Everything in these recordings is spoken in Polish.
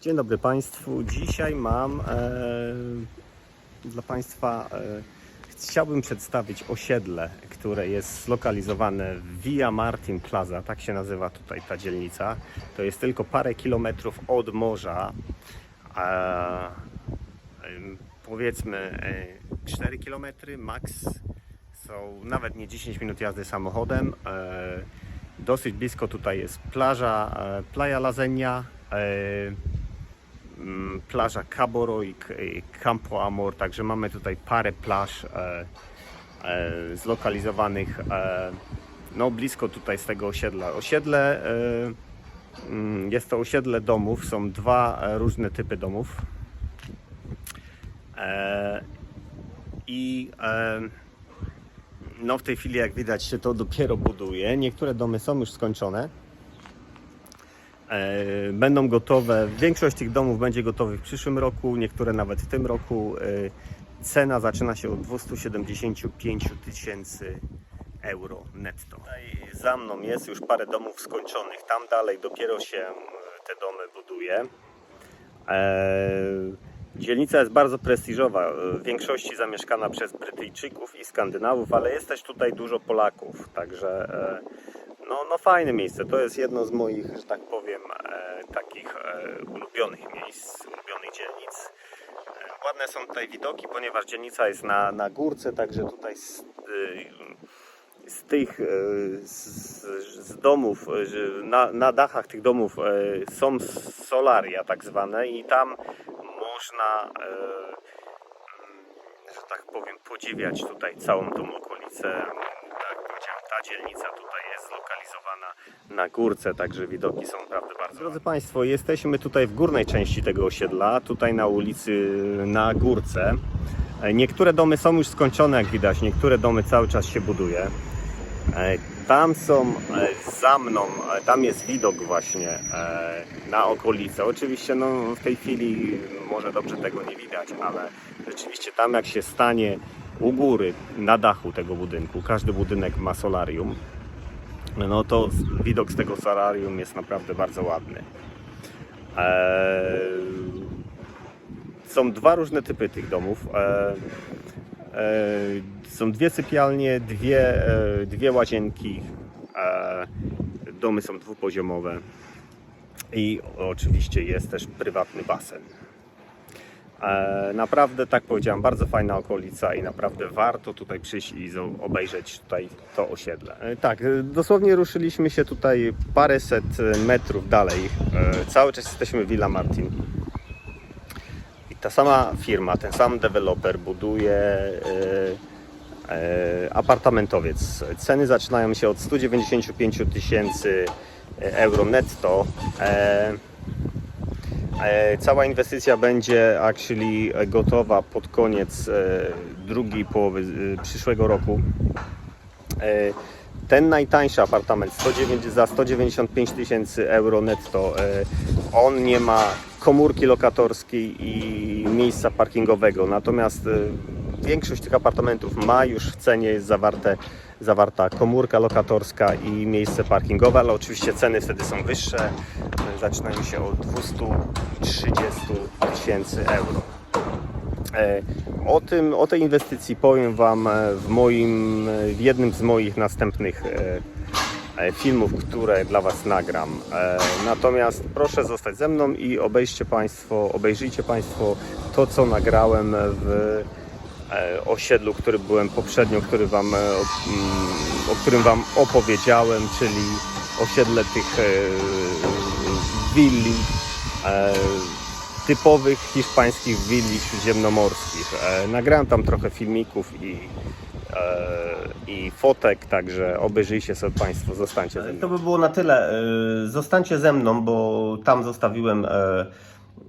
Dzień dobry Państwu. Dzisiaj mam e, dla Państwa, e, chciałbym przedstawić osiedle, które jest zlokalizowane w Via Martin Plaza, tak się nazywa tutaj ta dzielnica. To jest tylko parę kilometrów od morza. E, powiedzmy e, 4 km max. Są nawet nie 10 minut jazdy samochodem. E, dosyć blisko tutaj jest plaża, e, Playa Lazenia. E, plaża Caboro i Campo Amor, także mamy tutaj parę plaż e, e, zlokalizowanych e, no, blisko tutaj z tego osiedla. Osiedle mm, jest to osiedle domów, są dwa różne typy domów. I no w tej chwili jak widać się to dopiero buduje. Niektóre domy są już skończone. E, Będą gotowe, większość tych domów będzie gotowych w przyszłym roku, niektóre nawet w tym roku. E, Cena zaczyna się od 275 tysięcy euro netto. Tutaj za mną jest już parę domów skończonych, tam dalej dopiero się e, te domy buduje. Dzielnica jest bardzo prestiżowa, w większości zamieszkana przez Brytyjczyków i Skandynawów, ale jest też tutaj dużo Polaków, także no, no fajne miejsce. To jest jedno z moich, że tak powiem, e, takich e, ulubionych miejsc, ulubionych dzielnic. E, ładne są tutaj widoki, ponieważ dzielnica jest na, na górce, także tutaj z, e, z tych e, z, z domów, na, na dachach tych domów e, są solaria tak zwane i tam można że tak powiem, podziwiać tutaj całą tą okolicę. Ta dzielnica tutaj jest zlokalizowana na górce, także widoki są naprawdę bardzo Drodzy Państwo, jesteśmy tutaj w górnej części tego osiedla, tutaj na ulicy na górce. E, Niektóre domy są już skończone, jak widać, niektóre domy cały czas się buduje. E, Tam są e, za mną, tam jest widok właśnie na okolicę. Oczywiście no, w tej chwili może dobrze tego nie widać, ale rzeczywiście tam jak się stanie u góry, na dachu tego budynku, każdy budynek ma solarium, no to widok z tego solarium jest naprawdę bardzo ładny. Eee, są dwa różne typy tych domów. E, e, są dwie sypialnie, dwie, e, dwie łazienki. E, domy są dwupoziomowe. I oczywiście jest też prywatny basen. E, naprawdę, tak powiedziałem, bardzo fajna okolica i naprawdę warto tutaj przyjść i obejrzeć tutaj to osiedle. E, tak, e, dosłownie ruszyliśmy się tutaj paręset metrów dalej. Cały czas jesteśmy w Villa Martin. I ta sama firma, ten sam deweloper buduje apartamentowiec. Ceny zaczynają się od 195 tysięcy euro netto. E, Cała inwestycja będzie actually gotowa pod koniec e, drugiej połowy e, przyszłego roku. Ten najtańszy apartament 109, za 195 tysięcy euro netto, on nie ma komórki lokatorskiej i miejsca parkingowego. Natomiast większość tych apartamentów ma już w cenie jest zawarte, zawarta komórka lokatorska i miejsce parkingowe, ale oczywiście ceny wtedy są wyższe. Zaczynają się od 230 tysięcy euro. E, O, tym, o tej inwestycji powiem Wam e, w, moim, e, w jednym z moich następnych filmów, które dla Was nagram. Natomiast proszę zostać ze mną i obejrzcie Państwo, obejrzyjcie Państwo to, co nagrałem w osiedlu, który byłem poprzednio, który wam, o, mm, o którym Wam opowiedziałem, czyli osiedle tych willi, e, typowych hiszpańskich willi śródziemnomorskich. E, nagrałem tam trochę filmików i, e, i fotek, także obejrzyjcie sobie Państwo, zostańcie ze mną. To by było na tyle. E, Zostańcie ze mną, bo tam zostawiłem e,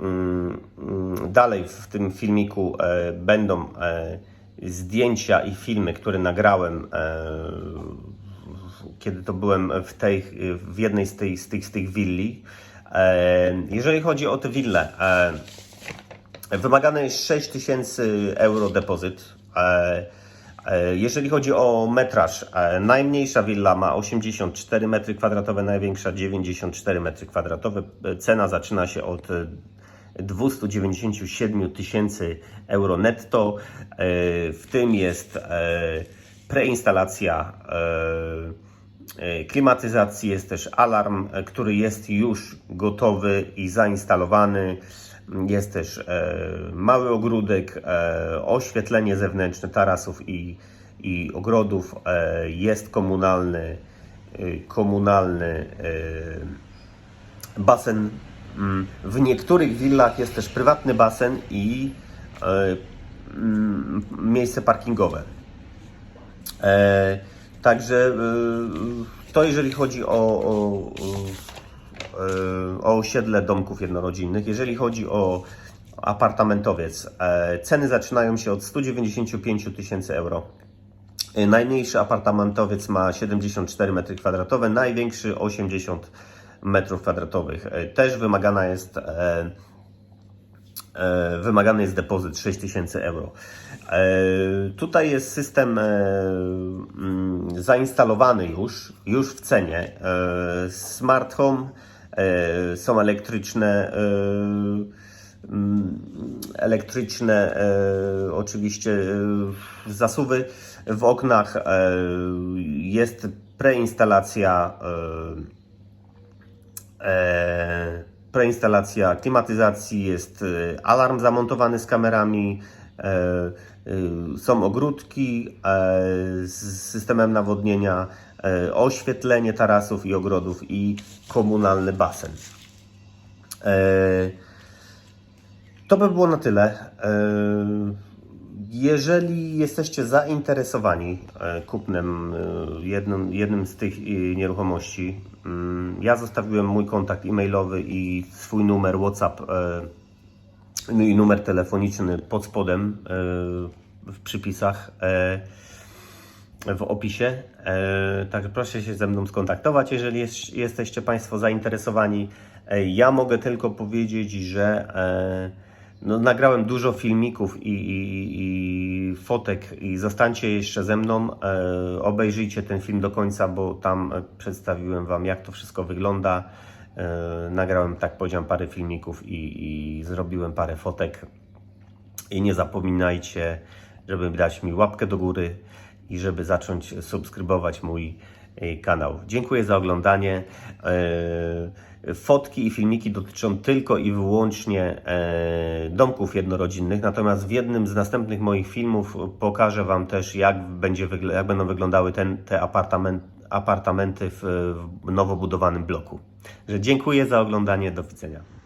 mm, mm, dalej w tym filmiku e, będą e, zdjęcia i filmy, które nagrałem e, kiedy to byłem w, tej, w jednej z, tej, z, tych, z tych willi. E, Jeżeli chodzi o te wille, e, wymagane jest 6000 euro depozyt. E, Jeżeli chodzi o metraż, najmniejsza willa ma 84 m2, największa 94 m2. Cena zaczyna się od e, 297 tysięcy euro netto. W tym jest preinstalacja klimatyzacji, jest też alarm, e, który jest już gotowy i zainstalowany. Jest też e, mały ogródek, e, oświetlenie zewnętrzne tarasów i, i ogrodów. E, jest komunalny, e, komunalny e, basen. Mm, W niektórych willach jest też prywatny basen i e, mm, miejsce parkingowe. E, także e, to jeżeli chodzi o, o, e, o osiedle domków jednorodzinnych. Jeżeli chodzi o apartamentowiec, e, ceny zaczynają się od 195 tysięcy euro. E, Najmniejszy apartamentowiec ma 74 m2, największy 80 m2. E, Też wymagana jest wymagany jest depozyt 6000 euro. E, Tutaj jest system e, mm, zainstalowany już, już w cenie. E, Smart Home, e, są elektryczne, e, mm, elektryczne e, oczywiście e, zasuwy w oknach, e, jest preinstalacja e, e, preinstalacja klimatyzacji, jest e, alarm zamontowany z kamerami, e, e, są ogródki e, z systemem nawodnienia, e, oświetlenie tarasów i ogrodów i komunalny basen. To by było na tyle. Jeżeli jesteście zainteresowani kupnem jednym, jednym z tych nieruchomości, ja zostawiłem mój kontakt e-mailowy i swój numer WhatsApp e, no i numer telefoniczny pod spodem e, w przypisach e, w opisie. Także proszę się ze mną skontaktować, jeżeli jest, jesteście Państwo zainteresowani. Ja mogę tylko powiedzieć, że no, nagrałem dużo filmików i, i, i fotek i zostańcie jeszcze ze mną. E, obejrzyjcie ten film do końca, bo tam e, przedstawiłem Wam, jak to wszystko wygląda. E, nagrałem, tak powiedziałem, parę filmików i, i zrobiłem parę fotek. I nie zapominajcie, żeby dać mi łapkę do góry i żeby zacząć subskrybować mój e, kanał. Dziękuję za oglądanie. E, Fotki i filmiki dotyczą tylko i wyłącznie e, domków jednorodzinnych, natomiast w jednym z następnych moich filmów pokażę Wam też, jak, będzie, jak będą wyglądały ten, te apartament, apartamenty w, w nowo budowanym bloku. Że dziękuję za oglądanie, do widzenia.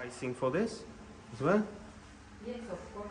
Pricing for this as well? Yes, of course.